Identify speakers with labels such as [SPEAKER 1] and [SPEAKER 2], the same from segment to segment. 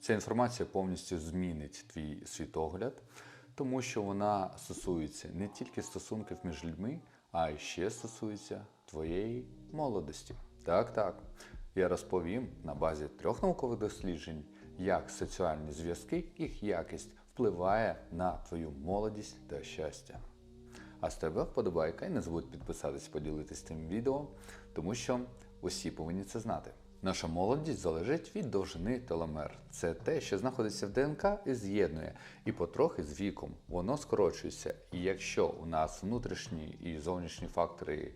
[SPEAKER 1] Ця інформація повністю змінить твій світогляд, тому що вона стосується не тільки стосунків між людьми, а й ще стосується твоєї молодості. Так, так. Я розповім на базі трьох наукових досліджень, як соціальні зв'язки, їх якість впливає на твою молодість та щастя. А з тебе вподобайка і не забудь підписатись, поділитись цим відео, тому що усі повинні це знати. Наша молодість залежить від довжини теломер. Це те, що знаходиться в ДНК і з'єднує, і потрохи з віком воно скорочується. І якщо у нас внутрішні і зовнішні фактори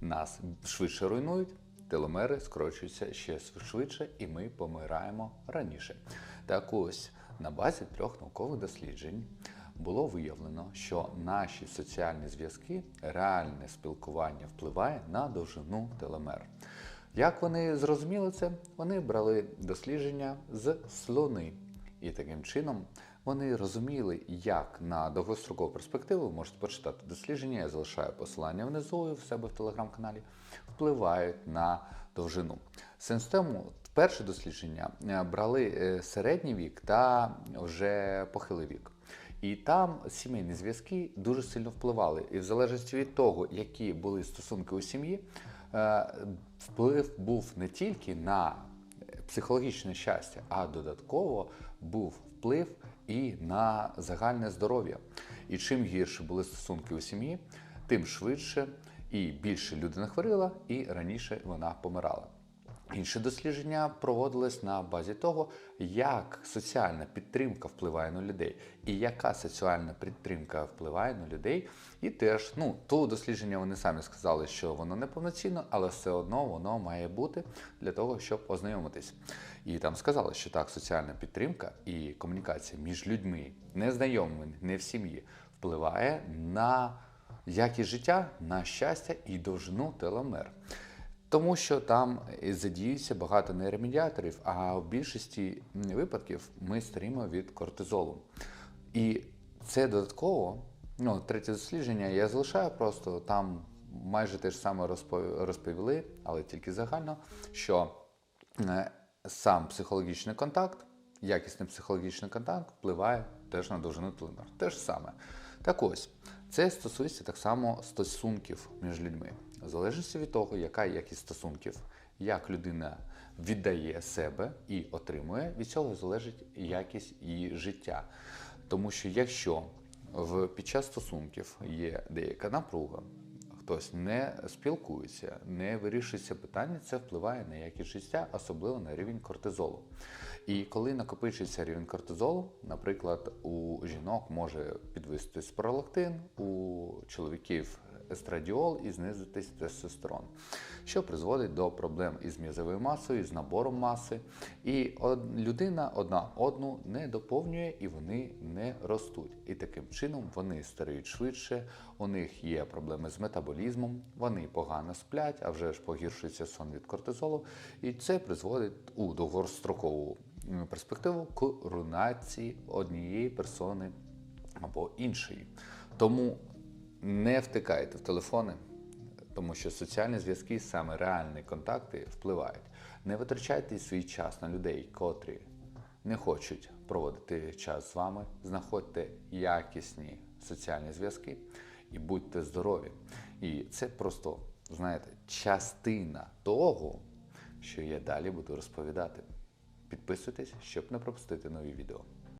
[SPEAKER 1] нас швидше руйнують, теломери скорочуються ще швидше, і ми помираємо раніше. Так ось на базі трьох наукових досліджень було виявлено, що наші соціальні зв'язки, реальне спілкування впливає на довжину телемер. Як вони зрозуміли це? Вони брали дослідження з слони. І таким чином вони розуміли, як на довгострокову перспективу, можете почитати дослідження, я залишаю посилання внизу в себе в телеграм-каналі, впливають на довжину. Сенс тому, перше дослідження е, брали е, середній вік та вже похилий вік. І там сімейні зв'язки дуже сильно впливали. І в залежності від того, які були стосунки у сім'ї, вплив був не тільки на психологічне щастя, а додатково був вплив і на загальне здоров'я. І чим гірше були стосунки у сім'ї, тим швидше і більше людина хворіла, і раніше вона помирала. Інше дослідження проводилось на базі того, як соціальна підтримка впливає на людей, і яка соціальна підтримка впливає на людей. І теж, ну, то дослідження вони самі сказали, що воно не повноцінно, але все одно воно має бути для того, щоб ознайомитись. І там сказали, що так, соціальна підтримка і комунікація між людьми, незнайомими, не в сім'ї, впливає на якість життя, на щастя і довжину теломер. Тому що там задіюється багато нейромедіаторів, а в більшості випадків ми старімо від кортизолу. І це додатково, ну, третє дослідження я залишаю просто там майже те ж саме розпо- розповіли, але тільки загально, що е, сам психологічний контакт, якісний психологічний контакт впливає теж на довжину телемер. Те ж саме. Так ось, це стосується так само стосунків між людьми. В залежності від того, яка якість стосунків, як людина віддає себе і отримує, від цього залежить якість її життя. Тому що якщо в, під час стосунків є деяка напруга, хтось не спілкується, не вирішується питання, це впливає на якість життя, особливо на рівень кортизолу. І коли накопичується рівень кортизолу, наприклад, у жінок може підвиситись пролактин, у чоловіків естрадіол і знизитись тестостерон, що призводить до проблем із м'язовою масою, з набором маси. І людина одна одну не доповнює і вони не ростуть. І таким чином вони старіють швидше, у них є проблеми з метаболізмом, вони погано сплять, а вже ж погіршується сон від кортизолу. І це призводить у довгострокову перспективу к руйнації однієї персони або іншої. Тому не втикайте в телефони, тому що соціальні зв'язки, саме реальні контакти, впливають. Не витрачайте свій час на людей, котрі не хочуть проводити час з вами. Знаходьте якісні соціальні зв'язки і будьте здорові. І це просто, знаєте, частина того, що я далі буду розповідати. Підписуйтесь, щоб не пропустити нові відео.